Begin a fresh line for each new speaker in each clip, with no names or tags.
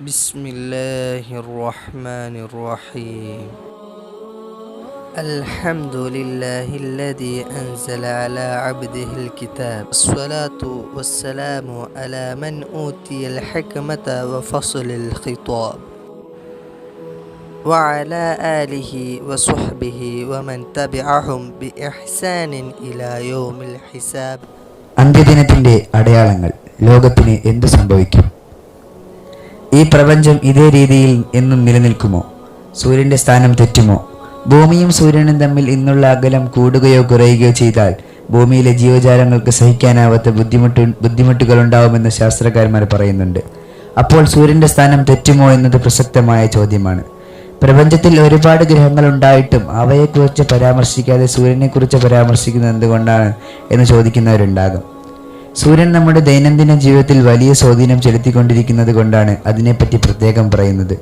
بسم الله الرحمن الرحيم الحمد لله الذي أنزل على عبده الكتاب الصلاة والسلام على من أوتي الحكمة وفصل الخطاب وعلى آله وصحبه ومن تبعهم بإحسان إلى يوم الحساب
അന്ത്യദിനത്തിന്റെ അടയാളങ്ങൾ ലോകത്തിന് എന്തു സംഭവിക്കും ഈ പ്രപഞ്ചം ഇതേ രീതിയിൽ എന്നും നിലനിൽക്കുമോ? സൂര്യന്റെ സ്ഥാനം തെറ്റുമോ? ഭൂമിയും സൂര്യനും തമ്മിൽ ഇന്നുള്ള അകലം കൂടുകയോ കുറയുകയോ ചെയ്താൽ ഭൂമിയിലെ ജീവജാലങ്ങൾക്ക് സഹിക്കാനാവാത്ത ബുദ്ധിമുട്ട് ബുദ്ധിമുട്ടുകൾ ഉണ്ടാവുമെന്ന് ശാസ്ത്രകാരന്മാർ പറയുന്നുണ്ട്. അപ്പോൾ സൂര്യന്റെ സ്ഥാനം തെറ്റുമോ എന്നത് പ്രസക്തമായ ചോദ്യമാണ്. പ്രപഞ്ചത്തിൽ ഒരുപാട് ഗ്രഹങ്ങൾ ഉണ്ടായിട്ടും അവയെക്കുറിച്ച് പരാമർശിക്കാതെ സൂര്യനെക്കുറിച്ച് പരാമർശിക്കുന്നത് എന്തുകൊണ്ടാണ് എന്ന് ചോദിക്കുന്നവരുണ്ടാകും. സൂര്യൻ നമ്മുടെ ദൈനംദിന ജീവിതത്തിൽ വലിയ സ്വാധീനം ചെലുത്തിക്കൊണ്ടിരിക്കുന്നത് കൊണ്ടാണ് അതിനെപ്പറ്റി പ്രത്യേകം പറയുന്നത്.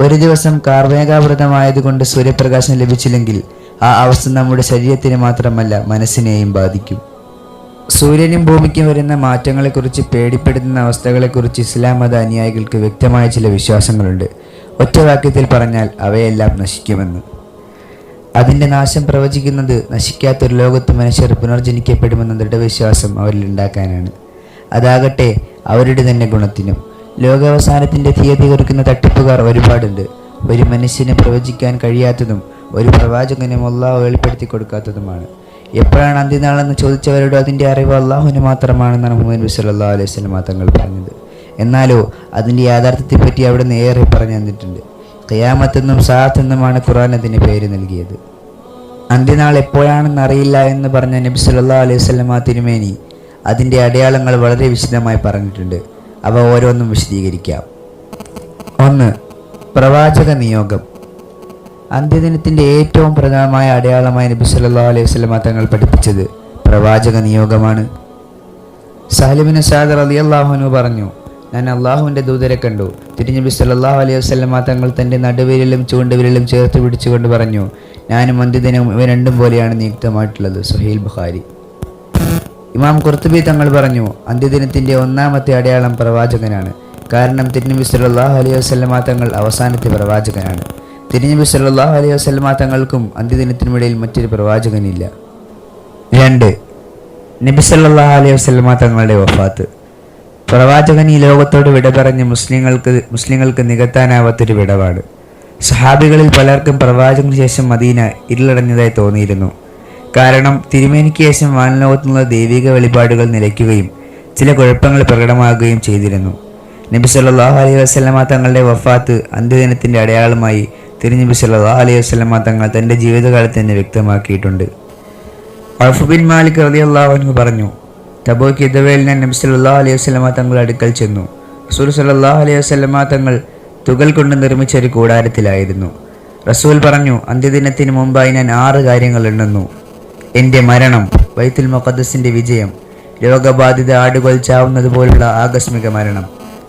ഒരു ദിവസം കാർവേകാവൃതമായതുകൊണ്ട് സൂര്യപ്രകാശം ലഭിച്ചില്ലെങ്കിൽ ആ അവസ്ഥ നമ്മുടെ ശരീരത്തിന് മാത്രമല്ല മനസ്സിനെയും ബാധിക്കും. സൂര്യനും ഭൂമിക്കും വരുന്ന മാറ്റങ്ങളെക്കുറിച്ച് പേടിപ്പെടുത്തുന്ന അവസ്ഥകളെക്കുറിച്ച് ഇസ്ലാം മത അനുയായികൾക്ക് വ്യക്തമായ ചില വിശ്വാസങ്ങളുണ്ട്. ഒറ്റ വാക്യത്തിൽ പറഞ്ഞാൽ അവയെല്ലാം നശിക്കുമെന്ന്. അതിന്റെ നാശം പ്രവചിക്കുന്നത് നശിക്കാത്തൊരു ലോകത്ത് മനുഷ്യർ പുനർജനിക്കപ്പെടുമെന്ന ദൃഢവിശ്വാസം അവരിൽ ഉണ്ടാക്കാനാണ്. അതാകട്ടെ അവരുടെ തന്നെ ഗുണത്തിനും. ലോകാവസാനത്തിന്റെ തീയതി കുറിക്കുന്ന തട്ടിപ്പുകാർ ഒരുപാടുണ്ട്. ഒരു മനുഷ്യനെ പ്രവചിക്കാൻ കഴിയാത്തതും ഒരു പ്രവാചകനെ അള്ളാഹു വെളിപ്പെടുത്തി കൊടുക്കാത്തതുമാണ്. എപ്പോഴാണ് അന്ത്യനാളെന്ന് ചോദിച്ചവരോട് അതിന്റെ അറിവ് അള്ളാഹുവിന് മാത്രമാണെന്നാണ് മുഹമ്മദ് സല്ലല്ലാഹു അലൈഹി സ്വലം തങ്ങൾ പറഞ്ഞത്. എന്നാലോ അതിന്റെ യാഥാർത്ഥ്യത്തെപ്പറ്റി അവിടെ നിന്ന് ഏറെ പറഞ്ഞു തന്നിട്ടുണ്ട്. ഖിയാമത്തെന്നും സാഹത്തെന്നുമാണ് ഖുർആൻ അതിന് പേര് നൽകിയത്. അന്ത്യനാൾ എപ്പോഴാണെന്ന് അറിയില്ല എന്ന് പറഞ്ഞ നബി സല്ലല്ലാഹു അലൈഹി വസല്ലമ തിരുമേനി അതിന്റെ അടയാളങ്ങൾ വളരെ വിശദമായി പറഞ്ഞിട്ടുണ്ട്. അവ ഓരോന്നും വിശദീകരിക്കാം. ഒന്ന് പ്രവാചക നിയോഗം. അന്ത്യദിനത്തിന്റെ ഏറ്റവും പ്രധാനമായ അടയാളമായി നബി സല്ലല്ലാഹു അലൈഹി വസല്ലമ തങ്ങൾ പഠിപ്പിച്ചത് പ്രവാചക നിയോഗമാണ്. സഹലിബിൻ സാദർ അലി അള്ളാഹുനു പറഞ്ഞു ഞാൻ അള്ളാഹുവിന്റെ ദൂതരെ കണ്ടു. തിരുനബി സല്ലല്ലാഹു അലൈഹി വസല്ലമ തങ്ങൾ തന്റെ നടുവിരലും ചൂണ്ടുവിരലും ചേർത്ത് പിടിച്ചുകൊണ്ട് പറഞ്ഞു ഞാനും അന്ത്യദിനം ഇവ രണ്ടും പോലെയാണ് നിയുക്തമായിട്ടുള്ളത്. സുഹൈൽ ബുഖാരി. ഇമാം കുർത്തുബി തങ്ങൾ പറഞ്ഞു അന്ത്യദിനത്തിന്റെ ഒന്നാമത്തെ അടയാളം പ്രവാചകനാണ്. കാരണം തിരുനബി സല്ലല്ലാഹു അലൈഹി വസല്ലമ തങ്ങൾ അവസാനത്തെ പ്രവാചകനാണ്. തിരുനബി സല്ലല്ലാഹു അലൈഹി വസല്ലമ തങ്ങൾക്കും അന്ത്യദിനത്തിനുമിടയിൽ മറ്റൊരു പ്രവാചകനില്ല. രണ്ട്. നബി സല്ലല്ലാഹു അലൈഹി വസല്ലമ തങ്ങളുടെ വഫാത്ത്. പ്രവാചകൻ ഈ ലോകത്തോട് വിട പറഞ്ഞ് മുസ്ലിങ്ങൾക്ക് മുസ്ലിങ്ങൾക്ക് നികത്താനാവാത്തൊരു വിടവാണ് സഹാബികളിൽ പലർക്കും പ്രവാചകന് ശേഷം മദീന ഇരുളടഞ്ഞതായി തോന്നിയിരുന്നു. കാരണം തിരുമേനിക്ക് ശേഷം വാനലോകത്തുനിന്നുള്ള ദൈവിക വെളിപാടുകൾ നിലയ്ക്കുകയും ചില കുഴപ്പങ്ങൾ പ്രകടമാകുകയും ചെയ്തിരുന്നു. നബി സല്ലല്ലാഹു അലൈഹി വസ്ലമ തങ്ങളുടെ വഫാത്ത് അന്ത്യദിനത്തിന്റെ അടയാളമായി തിരുനബി സല്ലല്ലാഹു അലൈഹി വസ്ലമ തങ്ങൾ തന്റെ ജീവിതകാലത്ത് തന്നെ വ്യക്തമാക്കിയിട്ടുണ്ട്. അഫുബിൻ മാലിക് റളിയല്ലാഹു അൻഹു പറഞ്ഞു തബൂക്ക് യുദ്ധവേൽ ഞാൻ നബി സല്ലാ അലൈഹി വസ്ലമ തങ്ങളുടെ അടുക്കൽ ചെന്നു. റസൂൽ സല്ലാ അലൈഹി വസ്ലമ തങ്ങൾ തുകൽ കൊണ്ട് നിർമ്മിച്ച ഒരു കൂടാരത്തിലായിരുന്നു. റസൂൽ പറഞ്ഞു അന്ത്യദിനത്തിന് മുമ്പായി ഞാൻ ആറ് കാര്യങ്ങൾ എണ്ണുന്നു. എന്റെ മരണം വൈത്തുൽ മുഖദ്സിന്റെ വിജയം രോഗബാധിത ആടുകൾ ചാവുന്നത് പോലുള്ള ആകസ്മിക മരണം.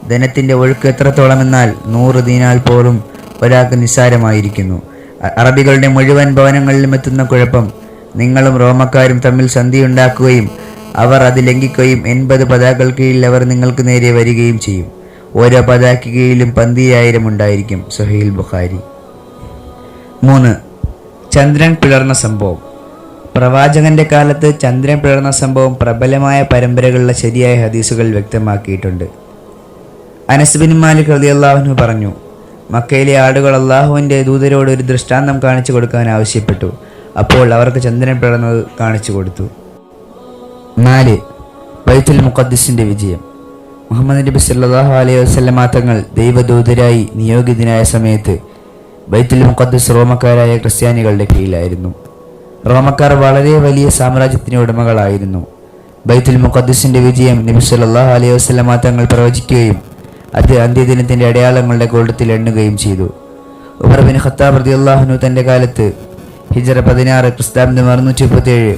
ധനത്തിന്റെ ഒഴുക്ക് എത്രത്തോളമെന്നാൽ നൂറ് ദീനാൽ പോലും ഒരാൾക്ക് നിസ്സാരമായിരിക്കുന്നു. അറബികളുടെ മുഴുവൻ ഭവനങ്ങളിലും എത്തുന്ന കുഴപ്പം നിങ്ങളും റോമക്കാരും തമ്മിൽ സന്ധിയുണ്ടാക്കുകയും അവർ അത് ലംഘിക്കുകയും എൺപത് പതാകൾ കീഴിൽ അവർ നിങ്ങൾക്ക് നേരെ വരികയും ചെയ്യും. ഓരോ പതാക്ക് കീഴിലും പന്തിരായിരം ഉണ്ടായിരിക്കും. സുഹൈൽ ബുഖാരി. മൂന്ന് ചന്ദ്രൻ പിളർന്ന സംഭവം. പ്രവാചകന്റെ കാലത്ത് ചന്ദ്രൻ പിളർന്ന സംഭവം പ്രബലമായ പരമ്പരകളിലെ ശരിയായ ഹദീസുകൾ വ്യക്തമാക്കിയിട്ടുണ്ട്. അനസ് ബിൻ മാലിക് റളിയല്ലാഹു പറഞ്ഞു മക്കയിലെ ആടുകൾ അള്ളാഹുവിന്റെ ദൂതരോട് ഒരു ദൃഷ്ടാന്തം കാണിച്ചു കൊടുക്കാൻ ആവശ്യപ്പെട്ടു. അപ്പോൾ അവർക്ക് ചന്ദ്രൻ പിളർന്നത് കാണിച്ചു കൊടുത്തു. നാല് ബൈത്തുൽ മുഖദ്ദിസിന്റെ വിജയം. മുഹമ്മദ് നബി സല്ലല്ലാഹു അലൈഹി വസല്ലമ തങ്ങൾ ദൈവദൂതരായി നിയോഗിതനായ സമയത്ത് ബൈത്തുൽ മുഖദ്ദിസ് റോമക്കാരായ ക്രിസ്ത്യാനികളുടെ കീഴിലായിരുന്നു. റോമക്കാർ വളരെ വലിയ സാമ്രാജ്യത്തിന് ഉടമകളായിരുന്നു. ബൈത്തുൽ മുഖദ്ദിസിന്റെ വിജയം നബി സല്ലല്ലാഹു അലൈഹി വസല്ലമ തങ്ങൾ പ്രവചിക്കുകയും അത് അന്ത്യദിനത്തിന്റെ അടയാളങ്ങളുടെ കൂട്ടത്തിൽ എണ്ണുകയും ചെയ്തു. ഉമർ ബിൻ ഖത്താബ് റളിയല്ലാഹു തന്റെ കാലത്ത് ഹിജറ പതിനാറ് ക്രിസ്താബ്ദം അറുന്നൂറ്റി മുപ്പത്തേഴ്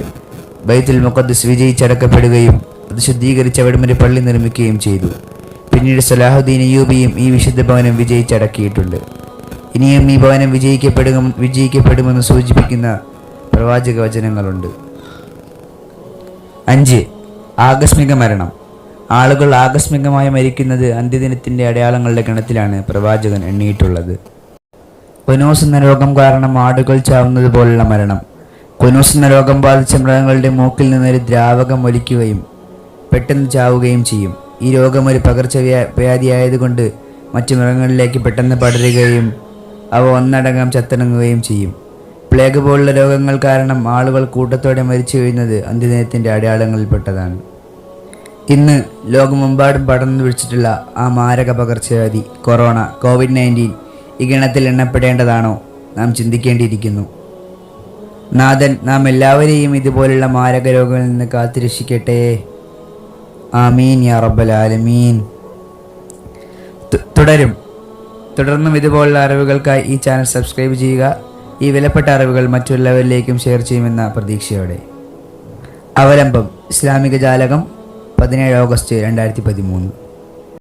ബൈത്തുൽ മുഖദ്ദസ് വിജയിച്ചടക്കപ്പെടുകയും അത് ശുദ്ധീകരിച്ച് അവിടം പള്ളി നിർമ്മിക്കുകയും ചെയ്തു. പിന്നീട് സലാഹുദ്ദീൻ അയ്യൂബിയും ഈ വിശുദ്ധ ഭവനം വിജയിച്ചടക്കിയിട്ടുണ്ട്. ഇനിയും ഈ ഭവനം വിജയിക്കപ്പെടുക വിജയിക്കപ്പെടുമെന്ന് സൂചിപ്പിക്കുന്ന പ്രവാചക വചനങ്ങളുണ്ട്. അഞ്ച് ആകസ്മിക മരണം. ആളുകൾ ആകസ്മികമായി മരിക്കുന്നത് അന്ത്യദിനത്തിന്റെ അടയാളങ്ങളുടെ ഗണത്തിലാണ് പ്രവാചകൻ എണ്ണിയിട്ടുള്ളത്. പൊനോസ് എന്ന രോഗം കാരണം ആടുകൾ ചാവുന്നത് പോലുള്ള മരണം. കൊനോസ് എന്ന രോഗം ബാധിച്ച മൃഗങ്ങളുടെ മൂക്കിൽ നിന്നൊരു ദ്രാവകം ഒലിക്കുകയും പെട്ടെന്ന് ചാവുകയും ചെയ്യും. ഈ രോഗം ഒരു പകർച്ചവ്യാ- വ്യാധിയായതുകൊണ്ട് മറ്റു മൃഗങ്ങളിലേക്ക് പെട്ടെന്ന് പടരുകയും അവ ഒന്നടങ്കം ചത്തിണങ്ങുകയും ചെയ്യും. പ്ലേഗ് പോലുള്ള രോഗങ്ങൾ കാരണം ആളുകൾ കൂട്ടത്തോടെ മരിച്ചു വീഴുന്നത് അന്ത്യദിനത്തിന്റെ അടയാളങ്ങളിൽപ്പെട്ടതാണ്. ഇന്ന് ലോകമെമ്പാടും പടർന്നു പിടിച്ചിട്ടുള്ള ആ മാരക പകർച്ചവ്യാധി കൊറോണ കോവിഡ് നയന്റീൻ ഈ ഗണത്തിൽ എണ്ണപ്പെടേണ്ടതാണോ നാം ചിന്തിക്കേണ്ടിയിരിക്കുന്നു. നാഥൻ നാം എല്ലാവരെയും ഇതുപോലുള്ള മാരക രോഗങ്ങളിൽ നിന്ന് കാത്തിരക്ഷിക്കട്ടെ. ആമീൻ യാ റബ്ബൽ ആലമീൻ. തുടരും. തുടർന്നും ഇതുപോലുള്ള അറിവുകൾക്കായി ഈ ചാനൽ സബ്സ്ക്രൈബ് ചെയ്യുക. ഈ വിലപ്പെട്ട അറിവുകൾ മറ്റുള്ളവരിലേക്കും ഷെയർ ചെയ്യുമെന്ന പ്രതീക്ഷയോടെ. അവലംബം ഇസ്ലാമിക ജാലകം പതിനേഴ് ഓഗസ്റ്റ് രണ്ടായിരത്തി പതിമൂന്ന്.